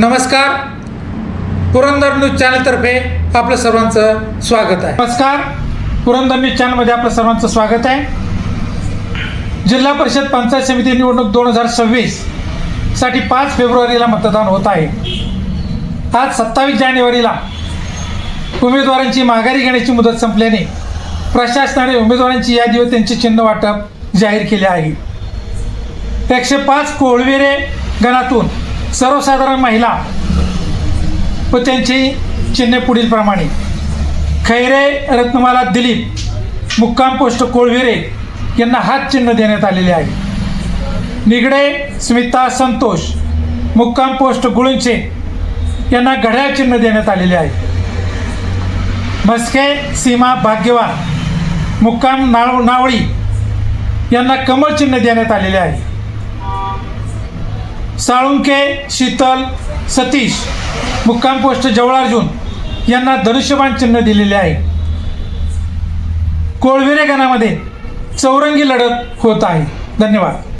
नमस्कार. पुरंदर न्यूज चॅनलतर्फे आपलं सर्वांचं स्वागत आहे. नमस्कार. पुरंदर न्यूज चॅनलमध्ये आपलं सर्वांचं स्वागत आहे. जिल्हा परिषद पंचायत समिती निवडणूक दोन हजार सव्वीससाठी पाच फेब्रुवारीला मतदान होत आहे. आज सत्तावीस जानेवारीला उमेदवारांची माघारी घेण्याची मुदत संपल्याने प्रशासनाने उमेदवारांची यादी व त्यांचे चिन्ह वाटप जाहीर केले आहे. एकशे पाच कोळवेरे गणातून सर्वसाधारण महिला व त्यांची चिन्हे पुढील प्रमाणे. खैरे रत्नमाला दिलीप मुक्काम पोस्ट कोळविरे यांना हात चिन्ह देण्यात आलेले आहे. निगडे स्मिता संतोष मुक्काम पोस्ट गुळुंचे यांना घड्याळ चिन्ह देण्यात आलेले आहे. मस्के सीमा भाग्यवान मुक्काम नाव नावळी यांना कमळ चिन्ह देण्यात आलेले आहे. साळुंके शीतल सतीश मुक्काम पोस्ट जवळार्जुन यांना धनुष्यबाण चिन्ह दिलेले आहे. कोळविरे गणामध्ये चौरंगी लढत होत आहे. धन्यवाद.